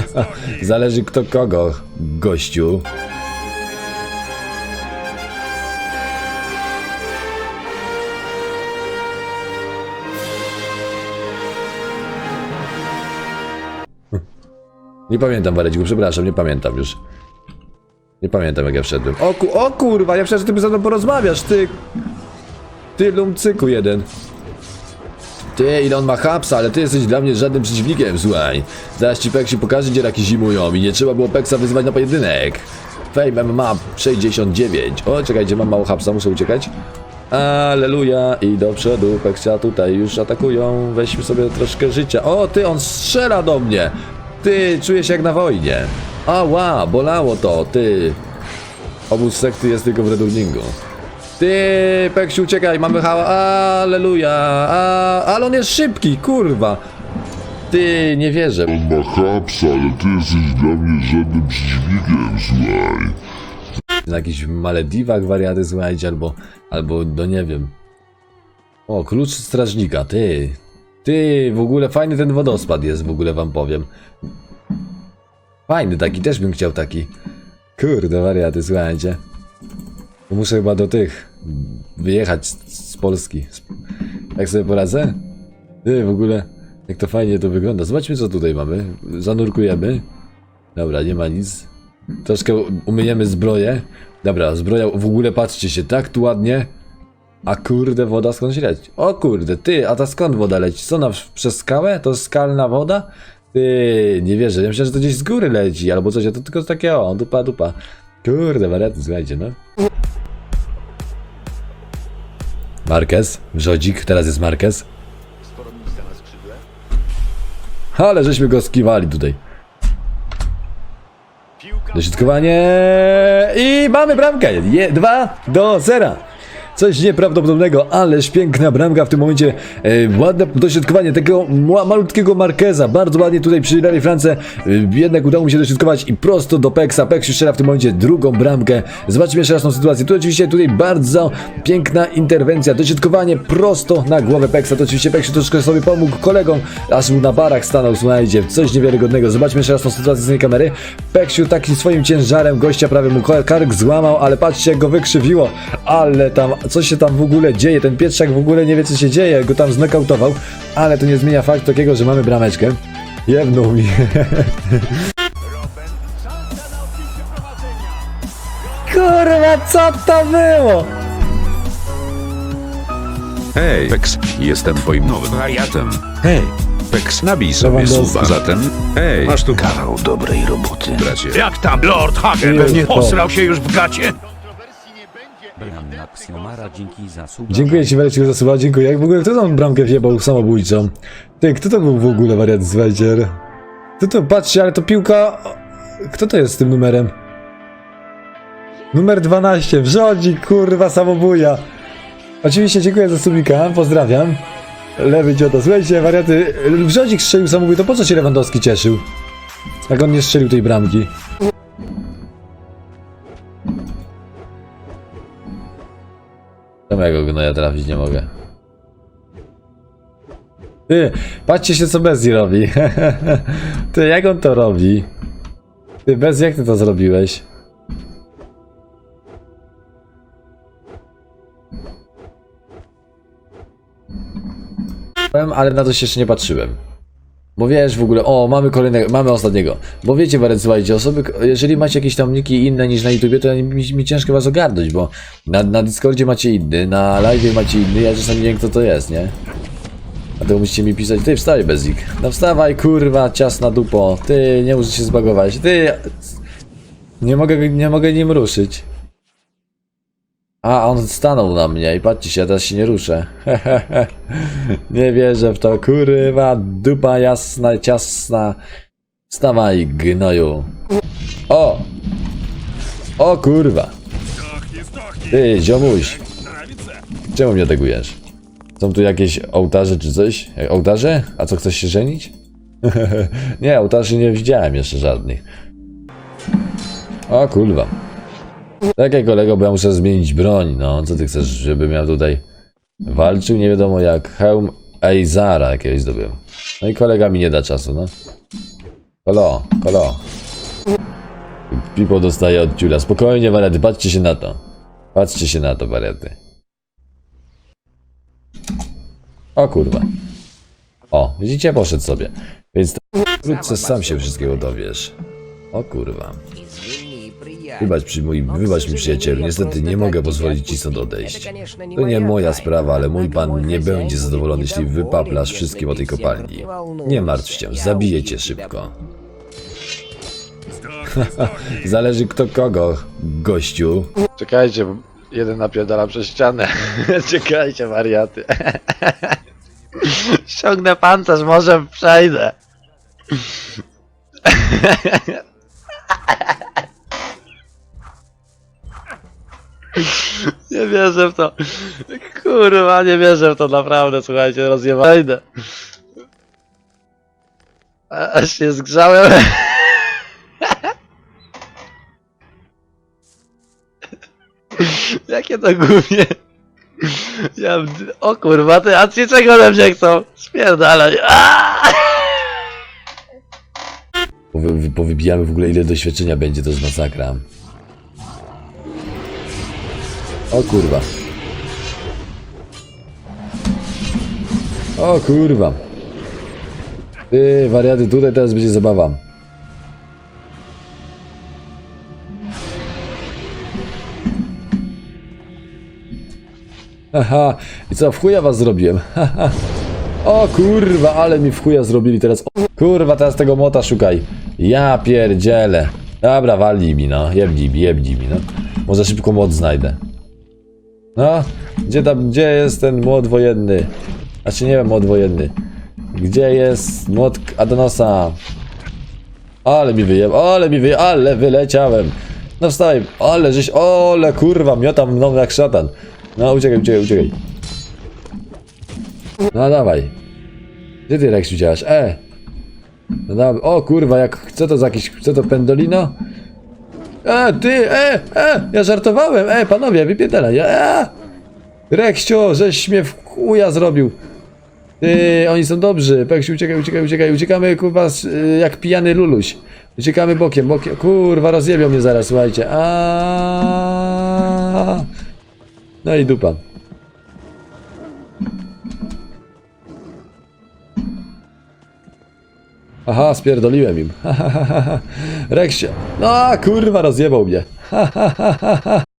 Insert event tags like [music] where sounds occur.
[laughs] Zależy kto kogo, gościu. Nie pamiętam, Waredziku, przepraszam, nie pamiętam już. Nie pamiętam jak ja wszedłem. O, ku, o kurwa, ja przecież ty ze mną porozmawiasz, ty... Ty lumcyku jeden. Ty, ile on ma hapsa, ale ty jesteś dla mnie żadnym przeciwnikiem, słuchaj. Zaraz ci Peksi pokaże, gdzie raki zimują i nie trzeba było Peksa wyzywać na pojedynek. Fame MMA 69. O, czekajcie, mam mało hapsa, muszę uciekać. Aleluja i do przodu, Peksia tutaj już atakują, weźmy sobie troszkę życia. O, ty, on strzela do mnie. Ty, czuję się jak na wojnie. Ała, bolało to, ty. Obóz sekty jest tylko w redurningu. Ty, Peksiu, uciekaj, mamy hała, aleluja, a, ale on jest szybki, kurwa. Ty, nie wierzę. On ma hapsa, ale ty jesteś dla mnie żadnym przeciwnikiem, słuchaj. Na jakichś Malediwach wariaty, słuchajcie, albo, albo, no nie wiem. O, klucz strażnika, ty. Ty, w ogóle fajny ten wodospad jest, w ogóle wam powiem. Fajny taki, też bym chciał taki. Kurde, wariaty, słuchajcie. Muszę chyba do tych wyjechać z, Polski. Jak sobie poradzę? Ty, w ogóle, jak to fajnie to wygląda. Zobaczmy, co tutaj mamy. Zanurkujemy. Dobra, nie ma nic. Troszkę umyjemy zbroję. Dobra, zbroja, w ogóle patrzcie się, tak tu ładnie. A kurde, woda skąd leci? O kurde, ty, a ta skąd woda leci? Co, na, przez skałę? To skalna woda? Ty, nie wierzę, ja myślę, że to gdzieś z góry leci, albo coś, a to tylko takie o, dupa, dupa. Kurde, wariaty, słuchajcie, no. Marquez, Wrzodzik, teraz jest Marquez. Ale żeśmy go skiwali tutaj. Dośrodkowanie i mamy bramkę. Je, 2 do 0. Coś nieprawdopodobnego, ależ piękna bramka w tym momencie. E, ładne dośrodkowanie tego mła, malutkiego Marqueza. Bardzo ładnie tutaj przy Larry France. E, jednak udało mi się dośrodkować i prosto do Peksa. Peks strzela w tym momencie drugą bramkę. Zobaczmy jeszcze raz tą sytuację. Tu oczywiście tutaj bardzo piękna interwencja. Dośrodkowanie prosto na głowę Peksa. To oczywiście Peks troszkę sobie pomógł kolegom, aż mu na barach stanął, słuchajcie. Coś niewiarygodnego. Zobaczmy jeszcze raz tą sytuację z tej kamery. Peksiu takim swoim ciężarem gościa prawie mu kark złamał, ale patrzcie jak go wykrzywiło. Ale tam, co się tam w ogóle dzieje? Ten Pietrzak w ogóle nie wie co się dzieje. Go tam znokautował, ale to nie zmienia faktu takiego, że mamy brameczkę. Jebnął mi. [laughs] Kurwa, co to było? Hej, Pex, jestem twoim nowym wariatem. Hej, Pex, nabij sobie Lewandowski. suwa. Zatem, hej, Masz tu kawał dobrej roboty. bracie. Jak tam Lord Hagen? Pewnie posrał się już w gacie? Axiomara, dzięki za suba. Dziękuję ci Mareczku za słowa, dziękuję. Jak w ogóle kto tą bramkę wjebał samobójczą? Ty, kto to był w ogóle wariat Zwajdzier? Kto to, patrzcie, ale to piłka... Kto to jest z tym numerem? Numer 12, wrządzi, kurwa, samobuja. Oczywiście dziękuję za subika, pozdrawiam. Lewy ciota, słuchajcie, wariaty, wrządzik strzelił samobój, to po co się Lewandowski cieszył? Jak on nie strzelił tej bramki? Czemu ja go gnoja trafić nie mogę? Ty, patrzcie się co Bezzi robi. [laughs] Ty, jak on to robi? Ty, Bez, jak ty to zrobiłeś? Ale na to się jeszcze nie patrzyłem. Bo wiesz w ogóle, o, mamy kolejnego, mamy ostatniego. Bo wiecie, Warec, słuchajcie, osoby, jeżeli macie jakieś tam niki inne niż na YouTubie, to mi, mi ciężko was ogarnąć, bo na, na Discordzie macie inny, na live macie inny, ja czasami nie wiem kto to jest, nie? Dlatego musicie mi pisać, ty wstawaj Bezik. No wstawaj, kurwa, ciasna dupo. Ty, nie muszę się zbagować. Ty, nie mogę, nie mogę nim ruszyć. A, on stanął na mnie i patrzcie się, ja teraz się nie ruszę. [laughs] nie wierzę w to, kurwa, dupa jasna, ciasna. Wstawaj, gnoju. O! O kurwa. Ty, ziomuś. Czemu mnie atakujesz? Są tu jakieś ołtarze czy coś? E, Ołtarze? A co, chcesz się żenić? [laughs] nie, ołtarzy nie widziałem jeszcze żadnych. O kurwa. Takie kolego, bo ja muszę zmienić broń, no. Co ty chcesz, żebym ja tutaj walczył? Nie wiadomo jak. Hełm Eizara jakiegoś zdobyłem. No i kolega mi nie da czasu, no. Kolo, kolo. Pipo dostaje od ciula. Spokojnie, wariaty, patrzcie się na to. Patrzcie się na to, wariaty. O kurwa. O, widzicie, poszedł sobie. Więc wkrótce sam się wszystkiego dowiesz. O kurwa. Wybacz, przy mój, wybacz mi przyjacielu, niestety nie mogę pozwolić ci stąd odejść. To nie moja sprawa, ale mój pan nie będzie zadowolony, jeśli wypaplasz wszystkim o tej kopalni. Nie martw się, zabiję cię szybko. [laughs] Zależy kto kogo, gościu. Czekajcie, bo jeden napierdala przez ścianę. [laughs] Czekajcie, wariaty. [laughs] Ściągnę pancerz, może przejdę. [laughs] Nie wierzę w to. Kurwa, nie wierzę w to naprawdę, słuchajcie, rozjebajdę. Aż się zgrzałem. [laughs] Jakie to głupie. Ja, o kurwa, ty, a ci czego ode mnie chcą? Spierdalaj. Powybijamy w ogóle ile doświadczenia będzie, to jest masakra. O kurwa. O kurwa. Ty, wariaty, tutaj teraz będzie zabawa. Haha, i co, w chuja was zrobiłem? Haha. O kurwa, ale mi w chuja zrobili teraz. O, kurwa, teraz tego mota szukaj. Ja pierdzielę. Dobra, walnij mi no, jebnij mi, jebnij mi no. Może szybko młot znajdę. No, gdzie tam, gdzie jest ten młot wojenny? Znaczy nie wiem, młot wojenny. Gdzie jest młot Adonosa? Ale mi wyjem, ale mi wyjem, ale wyleciałem. No wstawaj, ale żeś, ole kurwa, miotam mną jak szatan. No uciekaj, uciekaj, uciekaj. No dawaj. Gdzie ty Rex widziałaś? E! No dawaj. O kurwa, jak co to za jakiś. Co to pendolino? E, ty, e, e! Ja żartowałem, e, panowie, wypierdalaj. E! Reksio, żeś mnie w chuja zrobił. Ty, oni są dobrzy. Peksiu, uciekaj, uciekaj, uciekaj. Uciekamy, kurwa, y, jak pijany luluś. Uciekamy bokiem, bokiem. Kurwa, rozjebią mnie zaraz, słuchajcie. A. No i dupa. Aha, spierdoliłem im. [laughs] Reksie. No, kurwa, rozjebał mnie. [laughs]